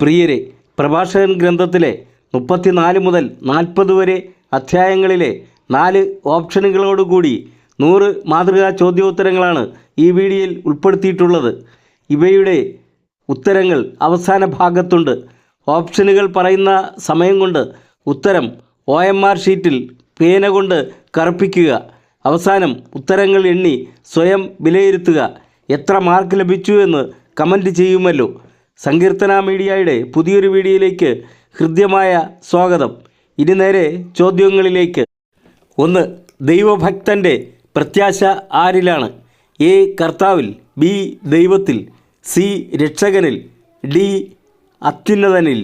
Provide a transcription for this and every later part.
പ്രിയരെ പ്രഭാഷകൻ ഗ്രന്ഥത്തിലെ മുപ്പത്തിനാല് മുതൽ നാൽപ്പത് വരെ അധ്യായങ്ങളിലെ നാല് ഓപ്ഷനുകളോടുകൂടി നൂറ് മാതൃകാ ചോദ്യോത്തരങ്ങളാണ് ഈ വീഡിയോയിൽ ഉൾപ്പെടുത്തിയിട്ടുള്ളത്. ഇവയുടെ ഉത്തരങ്ങൾ അവസാന ഭാഗത്തുണ്ട്. ഓപ്ഷനുകൾ പറയുന്ന സമയം കൊണ്ട് ഉത്തരം ഒ എം ആർ ഷീറ്റിൽ പേന കൊണ്ട് കറുപ്പിക്കുക. അവസാനം ഉത്തരങ്ങൾ എണ്ണി സ്വയം വിലയിരുത്തുക. എത്ര മാർക്ക് ലഭിച്ചു എന്ന് കമന്റ് ചെയ്യുമല്ലോ. സങ്കീർത്തന മീഡിയയുടെ പുതിയൊരു വീഡിയോയിലേക്ക് ഹൃദ്യമായ സ്വാഗതം. ഇനി നേരെ ചോദ്യങ്ങളിലേക്ക്. ഒന്ന് ദൈവഭക്തന്റെ പ്രത്യാശ ആരിലാണ്? എ കർത്താവിൽ ബി ദൈവത്തിൽ സി രക്ഷകനിൽ ഡി അത്യുന്നതനിൽ.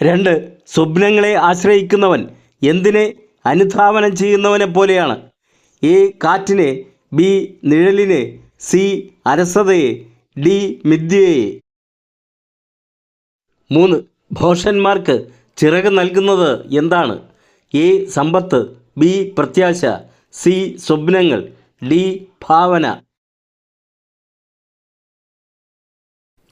രണ്ട് സ്വപ്നങ്ങളെ ആശ്രയിക്കുന്നവൻ എന്തിനെ അനുധാവനം ചെയ്യുന്നവനെ പോലെയാണ്? എ കാറ്റിനെ ബി നിഴലിനെ സി അരസതയെ ഡി മിഥ്യയെ മൂന്ന്. ഭോഷന്മാർക്ക് ചിറക് നൽകുന്നത് എന്താണ്? എ. സമ്പത്ത് ബി. പ്രത്യാശ സി. സ്വപ്നങ്ങൾ ഡി. ഭാവന.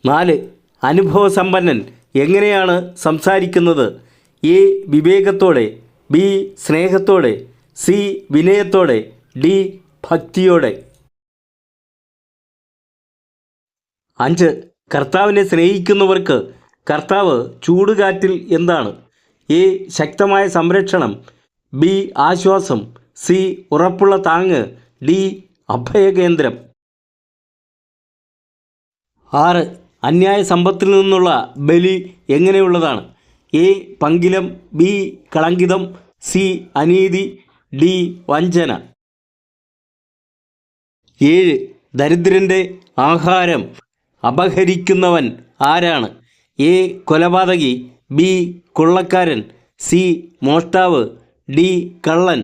നാല്. അനുഭവസമ്പന്നൻ എങ്ങനെയാണ് സംസാരിക്കുന്നത്? എ. വിവേകത്തോടെ ബി. സ്നേഹത്തോടെ സി. വിനയത്തോടെ ഡി. ഭക്തിയോടെ. അഞ്ച് കർത്താവിനെ സ്നേഹിക്കുന്നവർക്ക് കർത്താവ് ചൂടുകാറ്റിൽ എന്താണ്? എ ശക്തമായ സംരക്ഷണം. ബി ആശ്വാസം. സി ഉറപ്പുള്ള താങ്ങ്. ഡി അഭയകേന്ദ്രം. ആറ് അന്യായ സമ്പത്തിൽ നിന്നുള്ള ബലി എങ്ങനെയുള്ളതാണ്? എ പങ്കിലം. ബി കളങ്കിതം. സി അനീതി. ഡി വഞ്ചന. ഏഴ് ദരിദ്രന്റെ ആഹാരം. അപഹരിക്കുന്നവൻ ആരാണ്? എ. കൊലപാതകി ബി. കൊള്ളക്കാരൻ സി. മോഷ്ടാവ് ഡി. കള്ളൻ.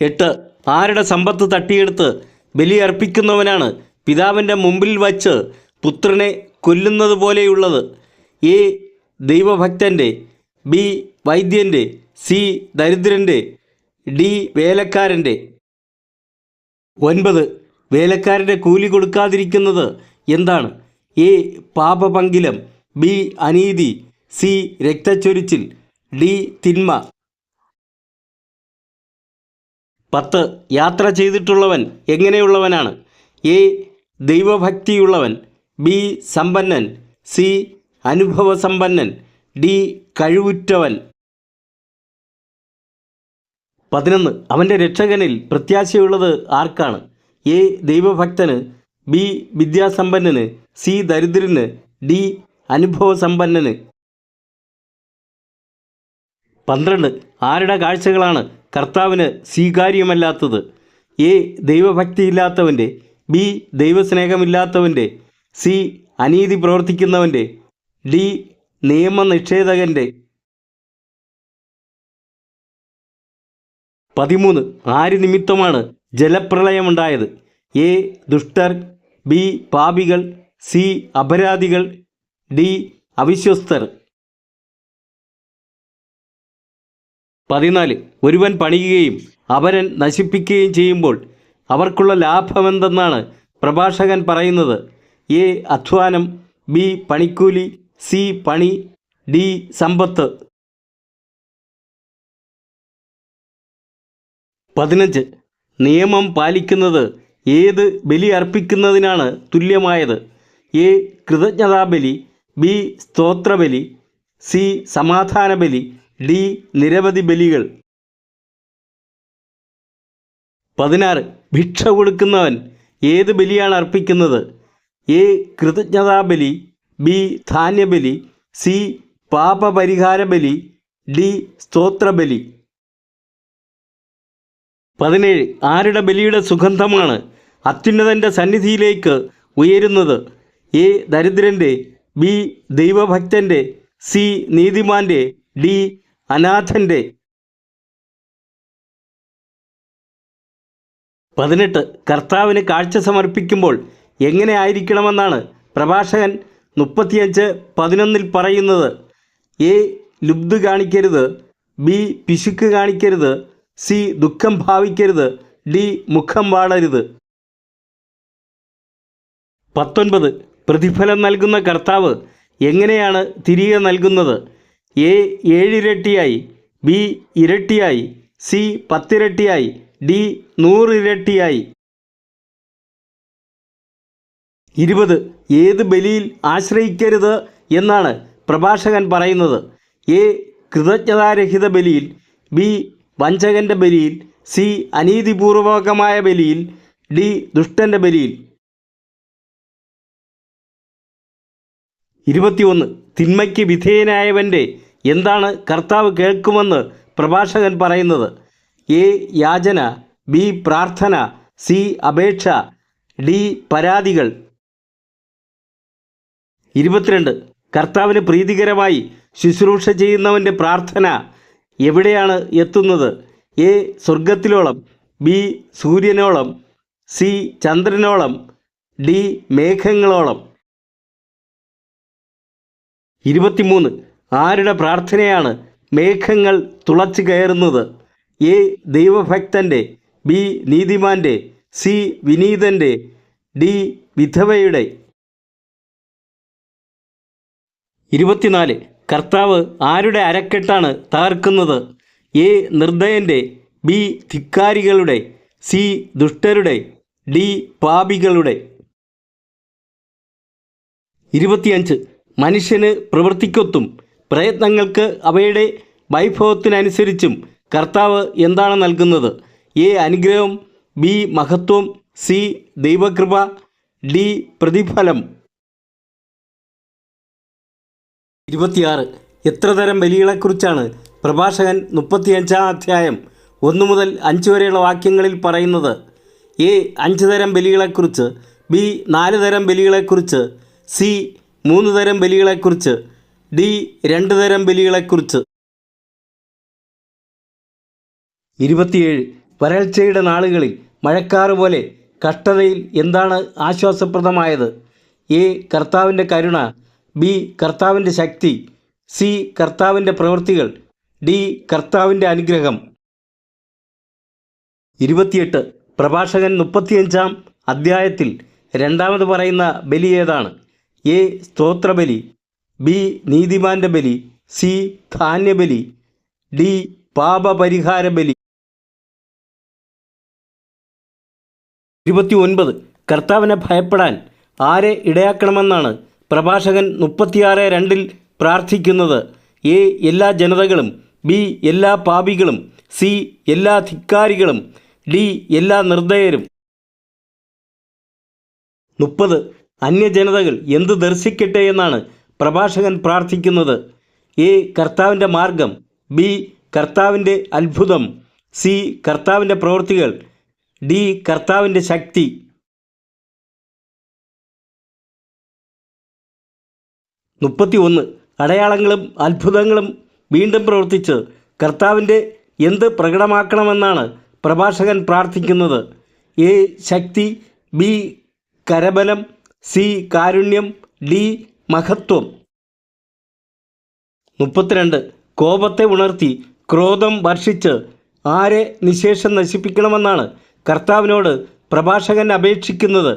എട്ട്. ആരുടെ സമ്പത്ത് തട്ടിയെടുത്ത് ബലിയർപ്പിക്കുന്നവനാണ് പിതാവിന്റെ മുമ്പിൽ വച്ച് പുത്രനെ കൊല്ലുന്നത് പോലെയുള്ളത്? എ. ദൈവഭക്തന്റെ ബി. വൈദ്യന്റെ സി. ദരിദ്രന്റെ ഡി. വേലക്കാരന്റെ ഒൻപത്. വേലക്കാരന്റെ കൂലി കൊടുക്കാതിരിക്കുന്നത് എന്താണ്? എ. പാപപങ്കിലം ബി. അനീതി സി. രക്തച്ചൊരിച്ചിൽ ഡി. തിന്മ. പത്ത്. യാത്ര ചെയ്തിട്ടുള്ളവൻ എങ്ങനെയുള്ളവനാണ്? എ. ദൈവഭക്തിയുള്ളവൻ ബി. സമ്പന്നൻ സി. അനുഭവസമ്പന്നൻ ഡി. കഴിവുറ്റവൻ. പതിനൊന്ന്. അവന്റെ രക്ഷകനിൽ പ്രത്യാശയുള്ളത് ആർക്കാണ്? എ ദൈവഭക്തന് ബി വിദ്യാസമ്പന്നന് സി ദരിദ്രന് ഡി അനുഭവസമ്പന്നന്. പന്ത്രണ്ട് ആരുടെ കാഴ്ചകളാണ് കർത്താവിന് സ്വീകാര്യമല്ലാത്തത്? എ ദൈവഭക്തിയില്ലാത്തവന്റെ ബി ദൈവസ്നേഹമില്ലാത്തവന്റെ സി അനീതി പ്രവർത്തിക്കുന്നവന്റെ ഡി നിയമനിഷേധകന്റെ പതിമൂന്ന് ആര് നിമിത്തമാണ് ജലപ്രളയമുണ്ടായത്. എ. ദുഷ്ടർ ബി. പാപികൾ സി. അപരാധികൾ ഡി. അവിശ്വസ്തർ. പതിനാല്. ഒരുവൻ പണിയുകയും അവരൻ നശിപ്പിക്കുകയും ചെയ്യുമ്പോൾ അവർക്കുള്ള ലാഭമെന്തെന്നാണ് പ്രഭാഷകൻ പറയുന്നത്. എ. അധ്വാനം ബി. പണിക്കൂലി സി. പണി ഡി. സമ്പത്ത്. പതിനഞ്ച്. നിയമം പാലിക്കുന്നത് ഏത് ബലി അർപ്പിക്കുന്നതിനാണ് തുല്യമായത്? എ. കൃതജ്ഞതാബലി ബി. സ്തോത്രബലി സി. സമാധാന ബലി ഡി. നിരവധി ബലികൾ. പതിനാറ്. ഭിക്ഷ കൊടുക്കുന്നവൻ ഏത് ബലിയാണ് അർപ്പിക്കുന്നത്? എ. കൃതജ്ഞതാബലി ബി. ധാന്യബലി സി. പാപപരിഹാര ബലി ഡി. സ്തോത്രബലി. പതിനേഴ്. ആരുടെ ബലിയുടെ സുഗന്ധമാണ് അത്യുന്നതന്റെ സന്നിധിയിലേക്ക് ഉയരുന്നത്? എ. ദരിദ്രന്റെ ബി. ദൈവഭക്തന്റെ സി. നീതിമാന്റെ ഡി. അനാഥന്റെ പതിനെട്ട്. കർത്താവിന് കാഴ്ച സമർപ്പിക്കുമ്പോൾ എങ്ങനെ ആയിരിക്കണമെന്നാണ് പ്രഭാഷകൻ മുപ്പത്തിയഞ്ച് പതിനൊന്നിൽ പറയുന്നത്. എ. ലുബ്ധ് കാണിക്കരുത്. ബി. പിശുക്ക് കാണിക്കരുത്. സി ദുഃഖം ഭാവിക്കരുത് ഡി മുഖം വാടരുത് പത്തൊൻപത് പ്രതിഫലം നൽകുന്ന കർത്താവ് എങ്ങനെയാണ് തിരികെ നൽകുന്നത്? എ ഏഴിരട്ടിയായി ബി ഇരട്ടിയായി സി പത്തിരട്ടിയായി ഡി നൂറിരട്ടിയായി. ഇരുപത് ഏത് ബലിയിൽ ആശ്രയിക്കരുത് എന്നാണ് പ്രഭാഷകൻ പറയുന്നത്. എ കൃതജ്ഞതാരഹിത ബലിയിൽ ബി വഞ്ചകന്റെ ബലിയിൽ സി അനീതിപൂർവകമായ ബലിയിൽ ഡി ദുഷ്ടന്റെ ബലിയിൽ. ഇരുപത്തിയൊന്ന് തിന്മയ്ക്ക് വിധേയനായവന്റെ എന്താണ് കർത്താവ് കേൾക്കുമെന്ന് പ്രഭാഷകൻ പറയുന്നത്. എ യാചന ബി പ്രാർത്ഥന സി അപേക്ഷ ഡി പരാതികൾ. ഇരുപത്തിരണ്ട് കർത്താവിന് പ്രീതികരമായി ശുശ്രൂഷ ചെയ്യുന്നവന്റെ പ്രാർത്ഥന. എവിടെയാണ് എത്തുന്നത്? എ സ്വർഗത്തിലോളം ബി സൂര്യനോളം സി ചന്ദ്രനോളം ഡി മേഘങ്ങളോളം. ഇരുപത്തിമൂന്ന്. ആരുടെ പ്രാർത്ഥനയാണ് മേഘങ്ങൾ തുളച്ചു കയറുന്നത്? എ ദൈവഭക്തന്റെ ബി നീതിമാന്റെ സി വിനീതന്റെ ഡി വിധവയുടെ. ഇരുപത്തിനാല്. കർത്താവ് ആരുടെ അരക്കെട്ടാണ് തകർക്കുന്നത്? എ. നിർദ്ദയന്റെ ബി. ധിക്കാരികളുടെ സി. ദുഷ്ടരുടെ ഡി. പാപികളുടെ. ഇരുപത്തിയഞ്ച്. മനുഷ്യന് പ്രവൃത്തിക്കൊത്തും പ്രയത്നങ്ങൾക്ക് അവയുടെ വൈഭവത്തിനനുസരിച്ചും കർത്താവ് എന്താണ് നൽകുന്നത്? എ. അനുഗ്രഹം ബി. മഹത്വം സി. ദൈവകൃപ ഡി. പ്രതിഫലം. ഇരുപത്തിയാറ്. എത്ര തരം ബലികളെക്കുറിച്ചാണ് പ്രഭാഷകൻ മുപ്പത്തിയഞ്ചാം അധ്യായം ഒന്ന് മുതൽ അഞ്ച് വരെയുള്ള വാക്യങ്ങളിൽ പറയുന്നത്? എ അഞ്ച് തരം ബലികളെക്കുറിച്ച് ബി നാല് തരം ബലികളെക്കുറിച്ച് സി മൂന്ന് തരം ബലികളെക്കുറിച്ച് ഡി രണ്ട് തരം ബലികളെക്കുറിച്ച്. ഇരുപത്തിയേഴ്. വരൾച്ചയുടെ നാളുകളിൽ മഴക്കാറ് പോലെ കഷ്ടതയിൽ എന്താണ് ആശ്വാസപ്രദമായത്? എ കർത്താവിന്റെ കരുണ ബി കർത്താവിന്റെ ശക്തി സി കർത്താവിന്റെ പ്രവൃത്തികൾ ഡി കർത്താവിന്റെ അനുഗ്രഹം. ഇരുപത്തിയെട്ട് പ്രഭാഷകൻ മുപ്പത്തിയഞ്ചാം അധ്യായത്തിൽ രണ്ടാമത് പറയുന്ന ബലി ഏതാണ്? എ സ്തോത്രബലി ബി നീതിമാന്റെ ബലി സി ധാന്യബലി ഡി പാപപരിഹാര ബലി ഇരുപത്തി ഒൻപത് കർത്താവിനെ ഭയപ്പെടാൻ ആരെ ഇടയാക്കണമെന്നാണ് പ്രഭാഷകൻ മുപ്പത്തിയാറ് രണ്ടിൽ പ്രാർത്ഥിക്കുന്നത് എ എല്ലാ ജനതകളും ബി എല്ലാ പാപികളും സി എല്ലാ ധിക്കാരികളും ഡി എല്ലാ നിർദ്ദയരും മുപ്പത്. അന്യജനതകൾ എന്ത് ദർശിക്കട്ടെ എന്നാണ് പ്രഭാഷകൻ പ്രാർത്ഥിക്കുന്നത്. എ കർത്താവിന്റെ മാർഗം ബി കർത്താവിന്റെ അത്ഭുതം സി കർത്താവിന്റെ പ്രവൃത്തികൾ ഡി കർത്താവിന്റെ ശക്തി. മുപ്പത്തി ഒന്ന് അടയാളങ്ങളും അത്ഭുതങ്ങളും വീണ്ടും പ്രവർത്തിച്ച് കർത്താവിന്റെ എന്ത് പ്രകടമാക്കണമെന്നാണ് പ്രഭാഷകൻ പ്രാർത്ഥിക്കുന്നത്. എ ശക്തി ബി കരബലം സി കാരുണ്യം ഡി മഹത്വം. മുപ്പത്തിരണ്ട് കോപത്തെ ഉണർത്തി ക്രോധം വർഷിച്ച് ആരെ നിശേഷം നശിപ്പിക്കണമെന്നാണ് കർത്താവിനോട് പ്രഭാഷകൻ അപേക്ഷിക്കുന്നത്.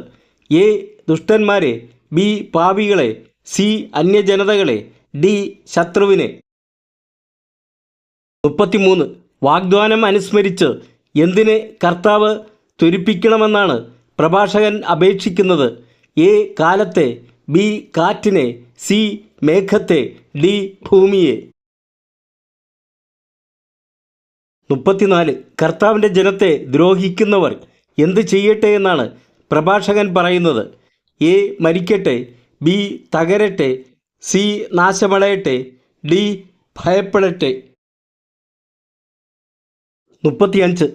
എ ദുഷ്ടന്മാരെ ബി പാപികളെ സി അന്യജനതകളെ ഡി ശത്രുവിനെ. മുപ്പത്തിമൂന്ന്. വാഗ്ദാനം അനുസ്മരിച്ച് എന്തിനെ കർത്താവ് ത്വരിപ്പിക്കണമെന്നാണ് പ്രഭാഷകൻ അപേക്ഷിക്കുന്നത്. എ കാലത്തെ ബി കാറ്റിനെ സി മേഘത്തെ ഡി ഭൂമിയെ. മുപ്പത്തിനാല്. കർത്താവിന്റെ ജനത്തെ ദ്രോഹിക്കുന്നവർ എന്ത് ചെയ്യട്ടെ എന്നാണ് പ്രഭാഷകൻ പറയുന്നത്. എ മരിക്കട്ടെ ബി തകരട്ടെ സി നാശമടയട്ടെ ഡി ഭയപ്പെടട്ടെ. മുപ്പത്തിയഞ്ച്.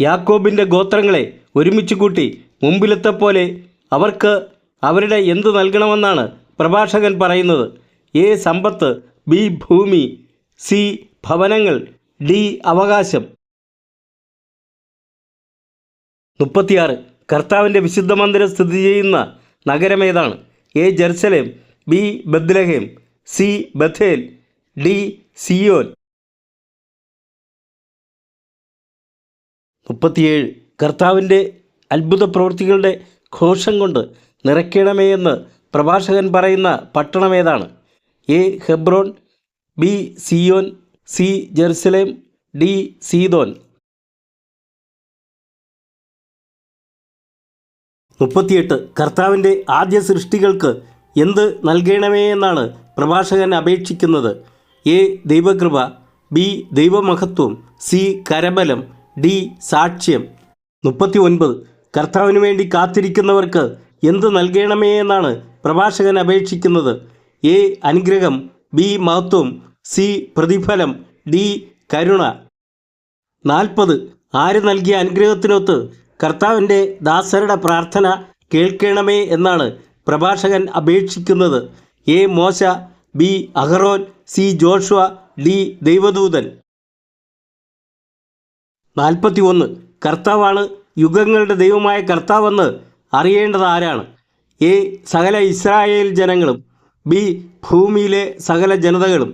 യാക്കോബിന്റെ ഗോത്രങ്ങളെ ഒരുമിച്ച് കൂട്ടി മുമ്പിലത്തെ പോലെ അവർക്ക് അവരുടെ എന്ത് നൽകണമെന്നാണ് പ്രഭാഷകൻ പറയുന്നത്. എ സമ്പത്ത് ബി ഭൂമി സി ഭവനങ്ങൾ ഡി അവകാശം. മുപ്പത്തിയാറ്. കർത്താവിന്റെ വിശുദ്ധ മന്ദിരം സ്ഥിതി ചെയ്യുന്ന നഗരമേതാണ്? A Jerusalem B Bethlehem C Bethel D Zion. മുപ്പത്തിയേഴ്. കർത്താവിന്റെ അത്ഭുത പ്രവൃത്തികളുടെ ഘോഷം കൊണ്ട് നിറയ്ക്കണമേ എന്ന് പ്രഭാഷകൻ പറയുന്ന പട്ടണം ഏതാണ്? A Hebron B Zion C Jerusalem D Sidon മുപ്പത്തിയെട്ട് കർത്താവിന്റെ ആദ്യ സൃഷ്ടികൾക്ക് എന്ത് നൽകണമേ എന്നാണ് പ്രഭാഷകൻ അപേക്ഷിക്കുന്നത്. എ. ദൈവകൃപ ബി. ദൈവമഹത്വം സി. കരബലം ഡി. സാക്ഷ്യം. മുപ്പത്തി ഒൻപത് കർത്താവിന് വേണ്ടി കാത്തിരിക്കുന്നവർക്ക് എന്ത് നൽകണമേ എന്നാണ് പ്രഭാഷകൻ അപേക്ഷിക്കുന്നത്. എ. അനുഗ്രഹം ബി. മഹത്വം സി. പ്രതിഫലം ഡി. കരുണ. നാൽപ്പത് ആര് നൽകിയ അനുഗ്രഹത്തിനൊത്ത് കർത്താവിന്റെ ദാസരുടെ പ്രാർത്ഥന കേൾക്കണമേ എന്നാണ് പ്രഭാഷകൻ അപേക്ഷിക്കുന്നത്. എ മോശ ബി അഹറോൻ സി ജോഷുവ ഡി ദൈവദൂതൻ. നാൽപ്പത്തി ഒന്ന് കർത്താവാണ് യുഗങ്ങളുടെ ദൈവമായ കർത്താവെന്ന് അറിയേണ്ടത് ആരാണ്? എ സകല ഇസ്രായേൽ ജനങ്ങളും ബി ഭൂമിയിലെ സകല ജനതകളും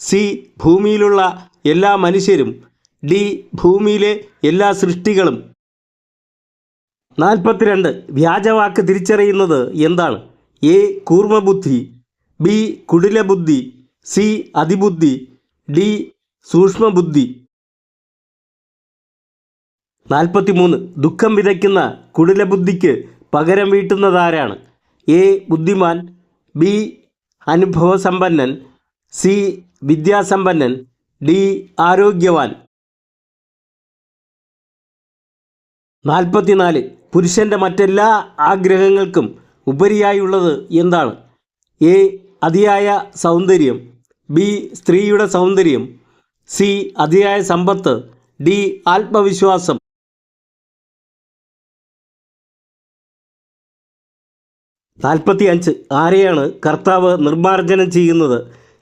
സി ഭൂമിയിലുള്ള എല്ലാ മനുഷ്യരും ഡി ഭൂമിയിലെ എല്ലാ സൃഷ്ടികളും നാൽപ്പത്തിരണ്ട്. വ്യാജവാക്ക് തിരിച്ചറിയുന്നത് എന്താണ്? എ. കൂർമ്മബുദ്ധി ബി. കുടിലബുദ്ധി സി. അതിബുദ്ധി ഡി. സൂക്ഷ്മബുദ്ധി. നാൽപ്പത്തിമൂന്ന്. ദുഃഖം വിതയ്ക്കുന്ന കുടിലബുദ്ധിക്ക് പകരം വീട്ടുന്നതാരാണ്? എ. ബുദ്ധിമാൻ ബി. അനുഭവസമ്പന്നൻ സി. വിദ്യാസമ്പന്നൻ ഡി. ആരോഗ്യവാൻ. നാൽപ്പത്തിനാല്. പുരുഷന്റെ മറ്റെല്ലാ ആഗ്രഹങ്ങൾക്കും ഉപരിയായുള്ളത് എന്താണ്? എ. അതിയായ സൗന്ദര്യം. ബി. സ്ത്രീയുടെ സൗന്ദര്യം. സി. അതിയായ സമ്പത്ത്. ഡി. ആത്മവിശ്വാസം. നാൽപ്പത്തി അഞ്ച് ആരെയാണ് കർത്താവ് നിർമ്മാർജനം ചെയ്യുന്നത്?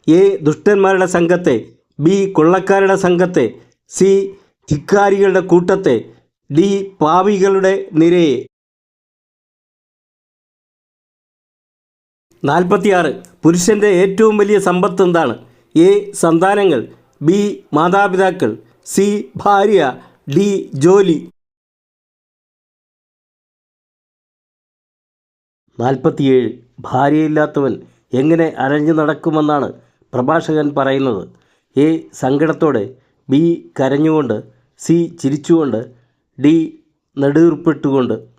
എ. ദുഷ്ടന്മാരുടെ സംഘത്തെ. ബി. കൊള്ളക്കാരുടെ സംഘത്തെ. സി. ധിക്കാരികളുടെ കൂട്ടത്തെ. ഡി പാവികളുടെ നിരയെ. നാൽപ്പത്തിയാറ്. പുരുഷന്റെ ഏറ്റവും വലിയ സമ്പത്ത് എന്താണ്? എ. സന്താനങ്ങൾ. ബി. മാതാപിതാക്കൾ. സി. ഭാര്യ. ഡി. ജോലി. നാൽപ്പത്തിയേഴ്. ഭാര്യയില്ലാത്തവൻ എങ്ങനെ അരഞ്ഞു നടക്കുമെന്നാണ് പ്രഭാഷകൻ പറയുന്നത്. എ. സങ്കടത്തോടെ. ബി. കരഞ്ഞുകൊണ്ട്. സി. ചിരിച്ചുകൊണ്ട്. ഡി നെടുവീർപ്പിട്ടുകൊണ്ട്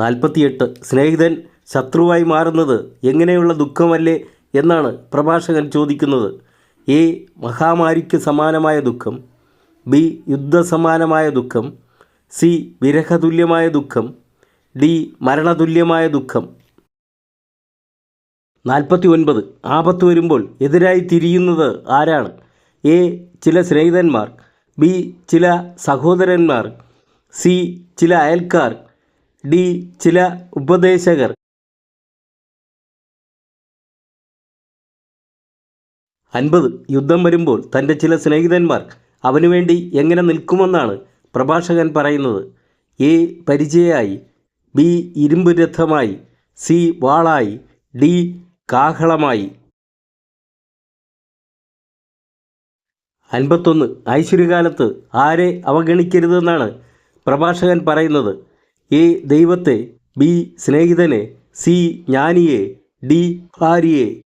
നാൽപ്പത്തിയെട്ട്. സ്നേഹിതൻ ശത്രുവായി മാറുന്നത് എങ്ങനെയുള്ള ദുഃഖമല്ലേ എന്നാണ് പ്രഭാഷകൻ ചോദിക്കുന്നത്. എ. മഹാമാരിക്ക് സമാനമായ ദുഃഖം. ബി. യുദ്ധസമാനമായ ദുഃഖം. സി. വിരഹതുല്യമായ ദുഃഖം. ഡി. മരണതുല്യമായ ദുഃഖം. നാൽപ്പത്തി ഒൻപത് ആപത്ത് വരുമ്പോൾ എതിരായി തിരിയുന്നത് ആരാണ്? എ ചില സ്നേഹിതന്മാർ ബി ചില സഹോദരന്മാർ സി ചില അയൽക്കാർ ഡി ചില ഉപദേശകർ. അൻപത് യുദ്ധം വരുമ്പോൾ തന്റെ ചില സ്നേഹിതന്മാർ അവനുവേണ്ടി എങ്ങനെ നിൽക്കുമെന്നാണ് പ്രഭാഷകൻ പറയുന്നത്. എ പരിചയായി ബി ഇരുമ്പ് രഥമായി. സി വാളായി. ഡി കാഹളമായി. അൻപത്തൊന്ന്. ഐശ്വര്യകാലത്ത് ആരെ അവഗണിക്കരുതെന്നാണ് പ്രഭാഷകൻ പറയുന്നത്. എ ദൈവത്തെ ബി. സ്നേഹിതനെ സി. ജ്ഞാനിയെ ഡി. ഭാര്യയെ.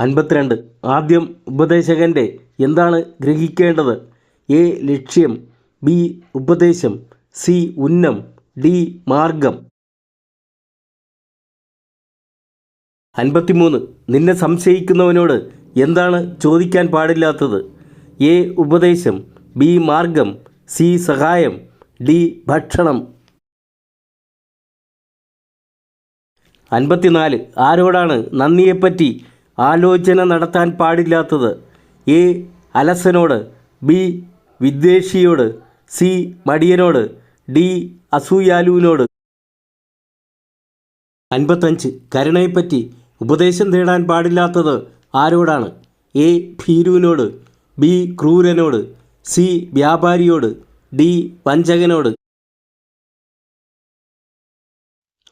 അൻപത്തിരണ്ട്. ആദ്യം ഉപദേശകന്റെ എന്താണ് ഗ്രഹിക്കേണ്ടത്? എ. ലക്ഷ്യം ബി. ഉപദേശം സി. ഉന്നം ഡി. മാർഗം. അൻപത്തിമൂന്ന്. നിന്നെ സംശയിക്കുന്നവനോട് എന്താണ് ചോദിക്കാൻ പാടില്ലാത്തത്? എ. ഉപദേശം. ബി. മാർഗം. സി. സഹായം. ഡി. ഭക്ഷണം. അൻപത്തിനാല്. ആരോടാണ് നന്ദിയെപ്പറ്റി ആലോചന നടത്താൻ പാടില്ലാത്തത്? എ. അലസനോട്. ബി. വിദ്വേഷിയോട്. സി. മടിയനോട്. ഡി. അസൂയാലുവിനോട് അൻപത്തഞ്ച്. കരുണയെപ്പറ്റി ഉപദേശം തേടാൻ പാടില്ലാത്തത് ആരോടാണ്? എ. ഭീരുവിനോട് ബി. ക്രൂരനോട് സി. വ്യാപാരിയോട് ഡി. വഞ്ചകനോട്.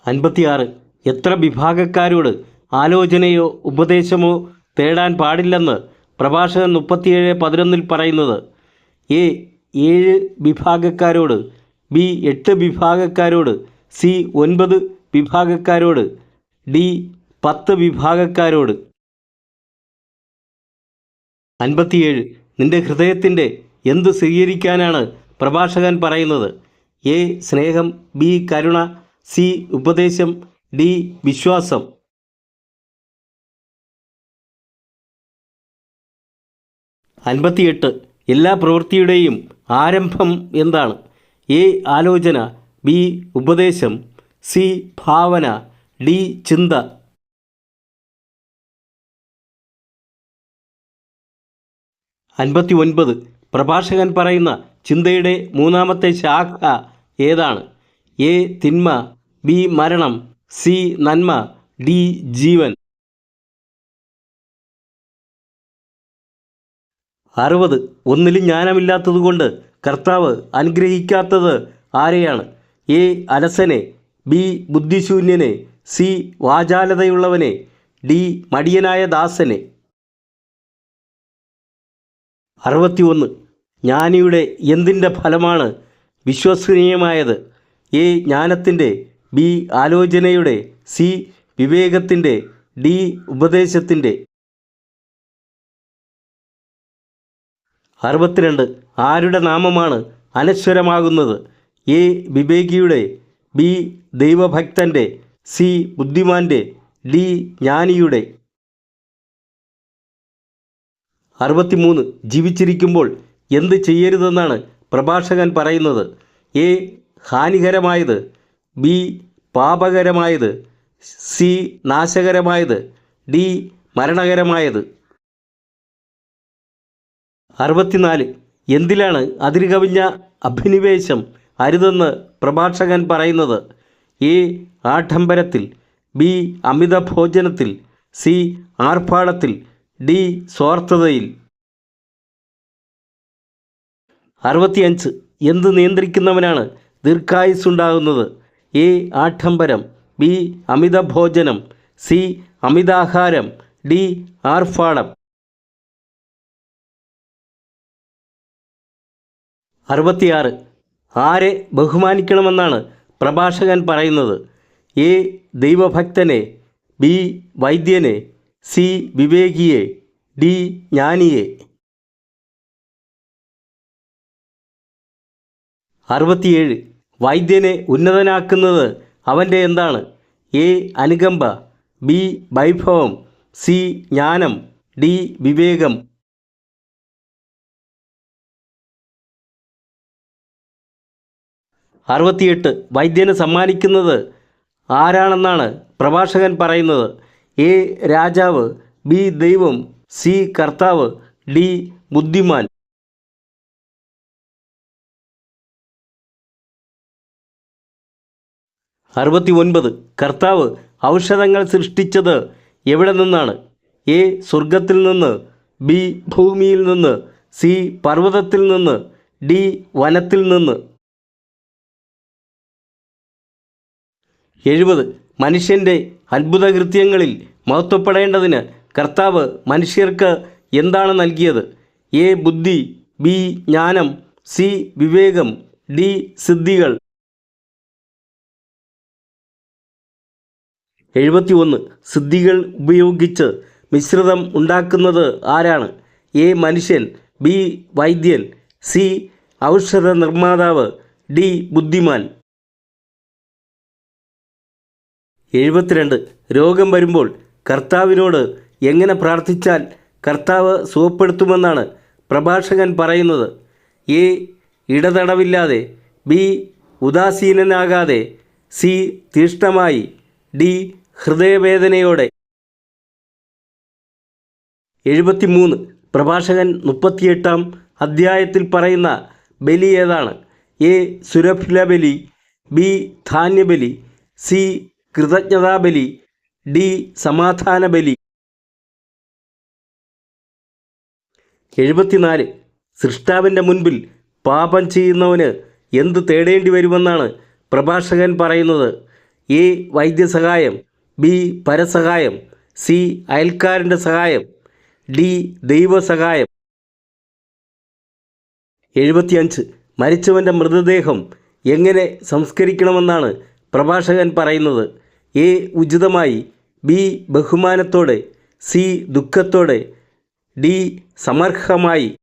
അൻപത്തിയാറ്. എത്ര വിഭാഗക്കാരോട് ആലോചനയോ ഉപദേശമോ തേടാൻ പാടില്ലെന്ന് പ്രഭാഷകൻ മുപ്പത്തിയേഴ് പതിനൊന്നിൽ പറയുന്നത്? എ. ഏഴ് വിഭാഗക്കാരോട് ബി. എട്ട് വിഭാഗക്കാരോട് സി. ഒൻപത് വിഭാഗക്കാരോട് ഡി. പത്ത് വിഭാഗക്കാരോട്. അൻപത്തിയേഴ്. നിന്റെ ഹൃദയത്തിന്റെ എന്തു സ്വീകരിക്കാനാണ് പ്രഭാഷകൻ പറയുന്നത്? എ. സ്നേഹം ബി. കരുണ സി. ഉപദേശം ഡി. വിശ്വാസം. അൻപത്തിയെട്ട്. എല്ലാ പ്രവൃത്തിയുടെയും ആരംഭം എന്താണ്? എ. ആലോചന ബി. ഉപദേശം സി. ഭാവന ഡി. ചിന്ത. അൻപത്തി ഒൻപത് പ്രഭാഷകൻ പറയുന്ന ചിന്തയുടെ മൂന്നാമത്തെ ശാഖ ഏതാണ്? എ. തിന്മ ബി. മരണം സി. നന്മ ഡി. ജീവൻ. അറുപത്. ഒന്നിലും ജ്ഞാനമില്ലാത്തതുകൊണ്ട് കർത്താവ് അനുഗ്രഹിക്കാത്തത് ആരെയാണ്? എ. അലസനെ ബി. ബുദ്ധിശൂന്യനെ സി. വാചാലതയുള്ളവനെ ഡി. മടിയനായ ദാസനെ. അറുപത്തിയൊന്ന്. ജ്ഞാനിയുടെ എന്തിന്റെ ഫലമാണ് വിശ്വസനീയമായത്? എ. ജ്ഞാനത്തിന്റെ ബി. ആലോചനയുടെ സി. വിവേകത്തിന്റെ ഡി. ഉപദേശത്തിന്റെ അറുപത്തിരണ്ട്. ആരുടെ നാമമാണ് അനശ്വരമാകുന്നത്? എ. വിവേകിയുടെ ബി. ദൈവഭക്തന്റെ സി. ബുദ്ധിമാന്റെ ഡി. ജ്ഞാനിയുടെ. അറുപത്തിമൂന്ന് ജീവിച്ചിരിക്കുമ്പോൾ എന്ത് ചെയ്യരുതെന്നാണ് പ്രഭാഷകൻ പറയുന്നത്. എ. ഹാനികരമായത്. ബി. പാപകരമായത്. സി. നാശകരമായത്. ഡി. മരണകരമായത്. അറുപത്തിനാല്. എന്തിലാണ് അതിരുകവിഞ്ഞ അഭിനിവേശം അരുതെന്ന് പ്രഭാഷകൻ പറയുന്നത്. എ. ആഡംബരത്തിൽ ബി. അമിത ഭോജനത്തിൽ സി. ആർഭാടത്തിൽ. ഡി സ്വാർത്ഥതയിൽ. അറുപത്തിയഞ്ച്. എന്ത് നിയന്ത്രിക്കുന്നവനാണ് ദീർഘായുസ്സുണ്ടാകുന്നത്? എ ആഠംബരം ബി അമിത ഭോജനം സി അമിതാഹാരം ഡി ആർഭാടം. അറുപത്തിയാറ്. ആരെ ബഹുമാനിക്കണമെന്നാണ് പ്രഭാഷകൻ പറയുന്നത്? എ ദൈവഭക്തനെ ബി വൈദ്യനെ സി വിവേകിയെ ഡി ജ്ഞാനിയെ. അറുപത്തിയേഴ്. വൈദ്യനെ ഉന്നതനാക്കുന്നത് അവന്റെ എന്താണ്? എ അനുകമ്പ ബി വൈഭവം സി ജ്ഞാനം ഡി വിവേകം. അറുപത്തിയെട്ട്. വൈദ്യന് സമ്മാനിക്കുന്നത് ആരാണെന്നാണ് പ്രഭാഷകൻ പറയുന്നത്? എ രാജാവ് ബി ദൈവം സി കർത്താവ് ഡി ബുദ്ധിമാൻ. അറുപത്തി ഒൻപത് കർത്താവ് ഔഷധങ്ങൾ സൃഷ്ടിച്ചത് എവിടെ നിന്നാണ്? എ സ്വർഗത്തിൽ നിന്ന് ബി ഭൂമിയിൽ നിന്ന് സി പർവതത്തിൽ നിന്ന് ഡി വനത്തിൽ നിന്ന്. എഴുപത്. മനുഷ്യന്റെ അത്ഭുതകൃത്യങ്ങളിൽ മഹത്വപ്പെടേണ്ടതിന് കർത്താവ് മനുഷ്യർക്ക് എന്താണ് നൽകിയത്? എ ബുദ്ധി ബി ജ്ഞാനം സി വിവേകം ഡി സിദ്ധികൾ. എഴുപത്തി ഒന്ന് സിദ്ധികൾ ഉപയോഗിച്ച് മിശ്രിതം ഉണ്ടാക്കുന്നത് ആരാണ്? എ മനുഷ്യൻ ബി വൈദ്യൻ സി ഔഷധ നിർമ്മാതാവ് ഡി ബുദ്ധിമാൻ. എഴുപത്തിരണ്ട് രോഗം വരുമ്പോൾ കർത്താവിനോട് എങ്ങനെ പ്രാർത്ഥിച്ചാൽ കർത്താവ് സുഖപ്പെടുത്തുമെന്നാണ് പ്രഭാഷകൻ പറയുന്നത്. എ. ഇടതടവില്ലാതെ. ബി. ഉദാസീനനാകാതെ. സി. തീഷ്ണമായി. ഡി. ഹൃദയവേദനയോടെ. എഴുപത്തിമൂന്ന് പ്രഭാഷകൻ മുപ്പത്തിയെട്ടാം അധ്യായത്തിൽ പറയുന്ന ബലി ഏതാണ്? എ. സുരഭില ബലി ബി. ധാന്യബലി. സി. കൃതജ്ഞതാബലി ഡി സമാധാന ബലി എഴുപത്തിനാല്. സൃഷ്ടാവിന്റെ മുൻപിൽ പാപം ചെയ്യുന്നവന് എന്ത് തേടേണ്ടി വരുമെന്നാണ് പ്രഭാഷകൻ പറയുന്നത്. എ വൈദ്യസഹായം ബി പരസഹായം സി അയൽക്കാരന്റെ സഹായം ഡി ദൈവസഹായം. എഴുപത്തിയഞ്ച്. മരിച്ചവന്റെ മൃതദേഹം എങ്ങനെ സംസ്കരിക്കണമെന്നാണ് പ്രഭാഷകൻ പറയുന്നത്. എ ഉചിതമായി ബി ബഹുമാനത്തോടെ സി ദുഃഖത്തോടെ ഡി സമർഹമായി.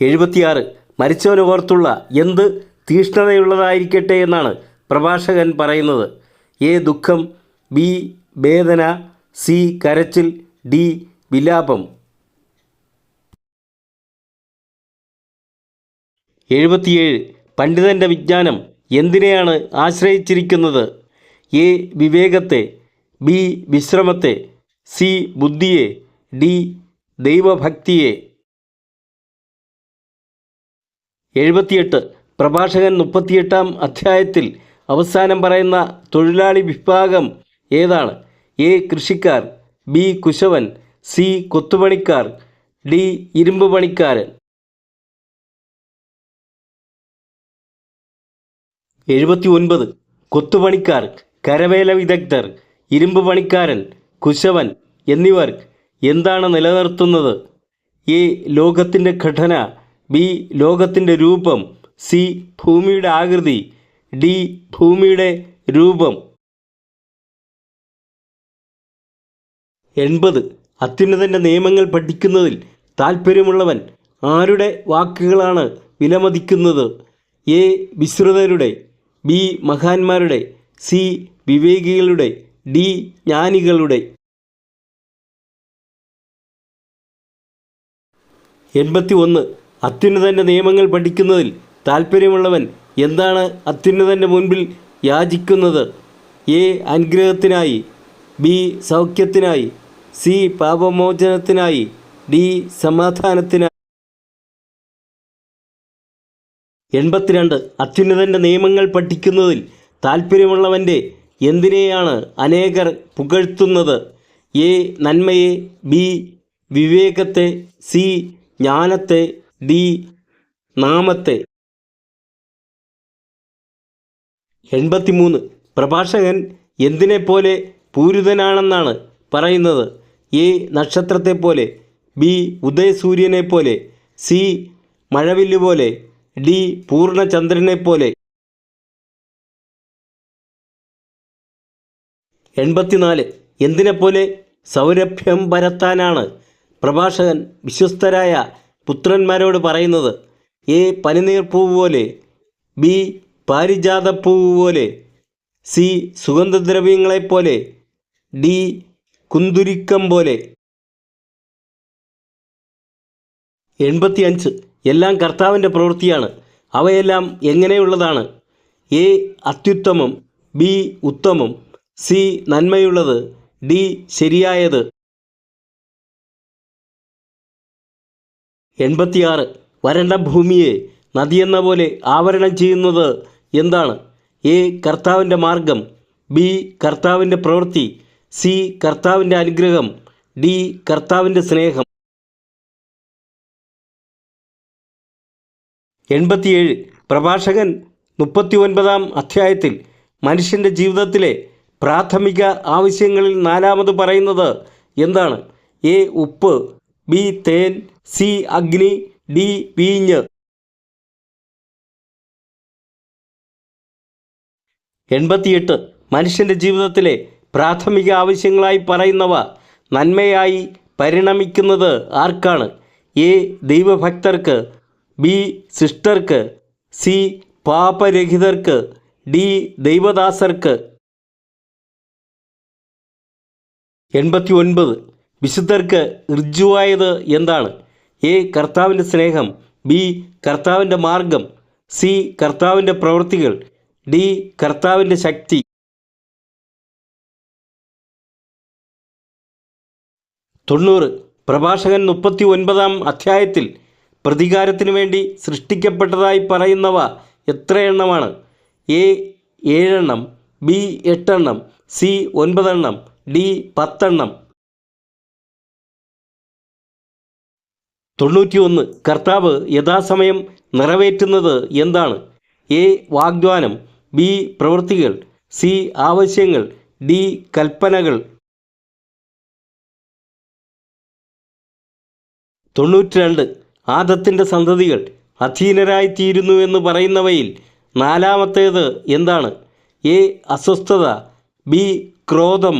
എഴുപത്തിയാറ്. മരിച്ചവനെ ഓർത്തുള്ള എന്ത് തീഷ്ണതയുള്ളതായിരിക്കട്ടെ എന്നാണ് പ്രഭാഷകൻ പറയുന്നത്. എ ദുഃഖം ബി വേദന സി കരച്ചിൽ ഡി വിലാപം. എഴുപത്തിയേഴ്. പണ്ഡിതന്റെ വിജ്ഞാനം എന്തിനെയാണ് ആശ്രയിച്ചിരിക്കുന്നത്? എ. വിവേകത്തെ ബി. വിശ്രമത്തെ സി. ബുദ്ധിയെ ഡി. ദൈവഭക്തിയെ. എഴുപത്തിയെട്ട്. പ്രഭാഷകൻ മുപ്പത്തിയെട്ടാം അധ്യായത്തിൽ അവസാനം പറയുന്ന തൊഴിലാളി വിഭാഗം ഏതാണ്? എ. കൃഷിക്കാർ ബി. കുശവൻ സി. കൊത്തുപണിക്കാർ ഡി. ഇരുമ്പ് പണിക്കാരൻ. എഴുപത്തി ഒൻപത് കൊത്തുപണിക്കാർ കരവേല വിദഗ്ധർ ഇരുമ്പ് പണിക്കാരൻ കുശവൻ എന്നിവർ എന്താണ് നിലനിർത്തുന്നത്? എ. ലോകത്തിന്റെ ഘടന ബി. ലോകത്തിന്റെ രൂപം സി. ഭൂമിയുടെ ആകൃതി ഡി. ഭൂമിയുടെ രൂപം. എൺപത്. അത്യുന്നതന്റെ നിയമങ്ങൾ പഠിക്കുന്നതിൽ താൽപ്പര്യമുള്ളവൻ ആരുടെ വാക്കുകളാണ് വിലമതിക്കുന്നത്? എ. വിശ്രുതരുടെ ബി മഹാന്മാരുടെ സി വിവേകികളുടെ ഡി ജ്ഞാനികളുടെ. എൺപത്തി ഒന്ന് അത്യുന്നതന്റെ നിയമങ്ങൾ പഠിക്കുന്നതിൽ താൽപ്പര്യമുള്ളവൻ എന്താണ് അത്യുന്നതന്റെ മുൻപിൽ യാചിക്കുന്നത്? എ അനുഗ്രഹത്തിനായി ബി സൗഖ്യത്തിനായി സി പാപമോചനത്തിനായി ഡി സമാധാനത്തിനായി. എൺപത്തിരണ്ട് അത്യുന്നതന്റെ നിയമങ്ങൾ പഠിക്കുന്നതിൽ താൽപ്പര്യമുള്ളവന്റെ എന്തിനെയാണ് അനേകർ പുകഴ്ത്തുന്നത്? എ. നന്മയെ ബി. വിവേകത്തെ സി. ജ്ഞാനത്തെ ഡി. നാമത്തെ. എൺപത്തിമൂന്ന്. പ്രഭാഷകൻ എന്തിനെപ്പോലെ പൂരിതനാണെന്നാണ് പറയുന്നത്? എ. നക്ഷത്രത്തെ പോലെ ബി. ഉദയസൂര്യനെ പോലെ സി. മഴവില്ല് പോലെ ഡി പൂർണചന്ദ്രനെപ്പോലെ എൺപത്തിനാല്. എന്തിനെപ്പോലെ? സൗരഭ്യം പരത്താനാണ്. പ്രഭാഷകൻ വിശ്വസ്തരായ പുത്രന്മാരോട് പറയുന്നത്. എ. പനിനീർ പൂവ് പോലെ ബി. പാരിജാത പാരിജാതപ്പൂവ് പോലെ സി. സുഗന്ധദ്രവ്യങ്ങളെപ്പോലെ ഡി. കുന്തുരിക്കം പോലെ. എൺപത്തിയഞ്ച്. എല്ലാം കർത്താവിന്റെ പ്രവൃത്തിയാണ്. അവയെല്ലാം എങ്ങനെയുള്ളതാണ്? എ അത്യുത്തമം. ബി ഉത്തമം. സി നന്മയുള്ളത്. ഡി ശരിയായത്. എൺപത്തിയാറ്. വരണ്ട ഭൂമിയെ നദിയെന്ന പോലെ ആവരണം ചെയ്യുന്നത് എന്താണ്? എ കർത്താവിന്റെ മാർഗം. ബി കർത്താവിന്റെ പ്രവൃത്തി. സി കർത്താവിന്റെ അനുഗ്രഹം. ഡി കർത്താവിന്റെ സ്നേഹം. എൺപത്തിയേഴ്. പ്രഭാഷകൻ മുപ്പത്തി ഒൻപതാം അധ്യായത്തിൽ മനുഷ്യന്റെ ജീവിതത്തിലെ പ്രാഥമിക ആവശ്യങ്ങളിൽ നാലാമത് പറയുന്നത് എന്താണ്? എ ഉപ്പ് ബി തേൻ സി അഗ്നി ഡി വീഞ്ഞ്. എൺപത്തിയെട്ട്. മനുഷ്യന്റെ ജീവിതത്തിലെ പ്രാഥമിക ആവശ്യങ്ങളായി പറയുന്നവ നന്മയായി പരിണമിക്കുന്നത് ആർക്കാണ്? എ ദൈവഭക്തർക്ക് ബി സിസ്റ്റർക്ക് സി പാപരഹിതർക്ക് ഡി ദൈവദാസർക്ക്. എൺപത്തി ഒൻപത് വിശുദ്ധർക്ക് ഋജുവായത് എന്താണ്? എ. കർത്താവിന്റെ സ്നേഹം ബി. കർത്താവിന്റെ മാർഗം സി. കർത്താവിന്റെ പ്രവൃത്തികൾ ഡി. കർത്താവിന്റെ ശക്തി. തൊണ്ണൂറ്. പ്രഭാഷകൻ മുപ്പത്തി ഒൻപതാം അധ്യായത്തിൽ പ്രതികാരത്തിന് വേണ്ടി സൃഷ്ടിക്കപ്പെട്ടതായി പറയുന്നവ എത്ര എണ്ണമാണ് എ ഏഴെണ്ണം ബി എട്ടെണ്ണം സി ഒൻപതെണ്ണം ഡി പത്തെണ്ണം. തൊണ്ണൂറ്റിയൊന്ന്. കർത്താവ് യഥാസമയം നിറവേറ്റുന്നത് എന്താണ്? എ വാഗ്ദാനം ബി പ്രവൃത്തികൾ സി ആവശ്യങ്ങൾ ഡി കൽപ്പനകൾ. തൊണ്ണൂറ്റി ആദത്തിന്റെ സന്തതികൾ അധീനരായിത്തീരുന്നു എന്ന് പറയുന്നവയിൽ നാലാമത്തേത് എന്താണ്? എ അസ്വസ്ഥത ബി ക്രോധം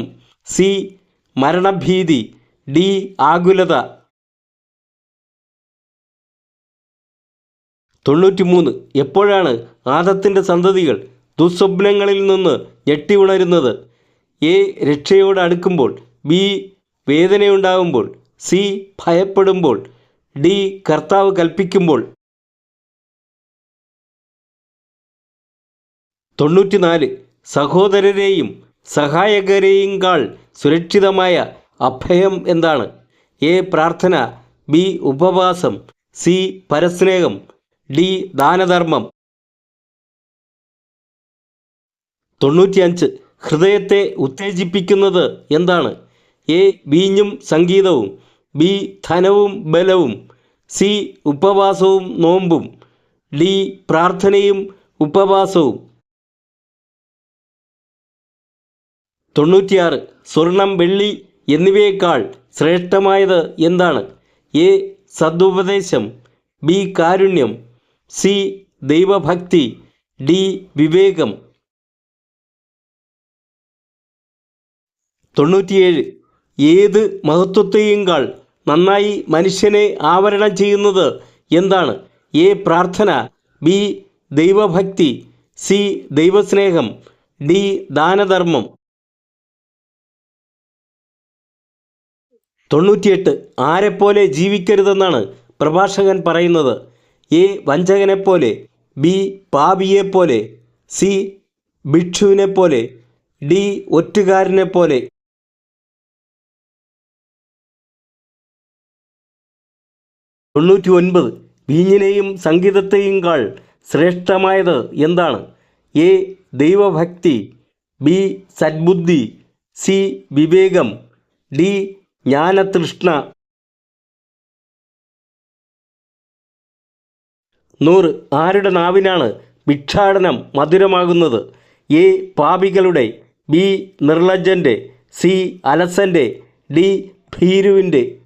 സി മരണഭീതി ഡി ആകുലത. തൊണ്ണൂറ്റി മൂന്ന് എപ്പോഴാണ് ആദത്തിന്റെ സന്തതികൾ ദുസ്വപ്നങ്ങളിൽ നിന്ന് ഞെട്ടി ഉണരുന്നത് എ രക്ഷയോട് അടുക്കുമ്പോൾ ബി വേദനയുണ്ടാകുമ്പോൾ സി ഭയപ്പെടുമ്പോൾ ഡി കർത്താവ് കൽപ്പിക്കുമ്പോൾ തൊണ്ണൂറ്റിനാല് സഹോദരരെയും സഹായകരെയും കാൾ സുരക്ഷിതമായ അഭയം എന്താണ്? എ പ്രാർത്ഥന ബി ഉപവാസം സി പരസ്നേഹം ഡി ദാനധർമ്മം. തൊണ്ണൂറ്റിയഞ്ച് ഹൃദയത്തെ ഉത്തേജിപ്പിക്കുന്നത് എന്താണ്? എ വീഞ്ഞും സംഗീതവും ബി ധനവും ബലവും സി ഉപവാസവും നോമ്പും ഡി പ്രാർത്ഥനയും ഉപവാസവും. തൊണ്ണൂറ്റിയാറ്. സ്വർണം വെള്ളി എന്നിവയേക്കാൾ ശ്രേഷ്ഠമായത് എന്താണ്? എ സദുപദേശം ബി കാരുണ്യം സി ദൈവഭക്തി ഡി വിവേകം. തൊണ്ണൂറ്റിയേഴ്. ഏത് മഹത്വത്തെയുംകാൾ നന്നായി മനുഷ്യനെ ആവരണം ചെയ്യുന്നത് എന്താണ്? എ പ്രാർത്ഥന ബി ദൈവഭക്തി സി ദൈവസ്നേഹം ഡി ദാനധർമ്മം. തൊണ്ണൂറ്റിയെട്ട് ആരെപ്പോലെ ജീവിക്കരുതെന്നാണ് പ്രഭാഷകൻ പറയുന്നത്. എ വഞ്ചകനെപ്പോലെ ബി പാപിയെപ്പോലെ സി ഭിക്ഷുവിനെപ്പോലെ ഡി ഒറ്റുകാരനെപ്പോലെ. തൊണ്ണൂറ്റി ഒൻപത് വീഞ്ഞിനെയും സംഗീതത്തെയും കാൾ ശ്രേഷ്ഠമായത് എന്താണ്? എ. ദൈവഭക്തി ബി. സദ്ബുദ്ധി സി. വിവേകം ഡി. ജ്ഞാനതൃഷ്ണ. നൂറ്. ആരുടെ നാവിനാണ് ഭിക്ഷാടനം മധുരമാകുന്നത്? എ. പാപികളുടെ ബി. നിർലജ്ജന്റെ സി. അലസന്റെ ഡി. ഭീരുവിന്റെ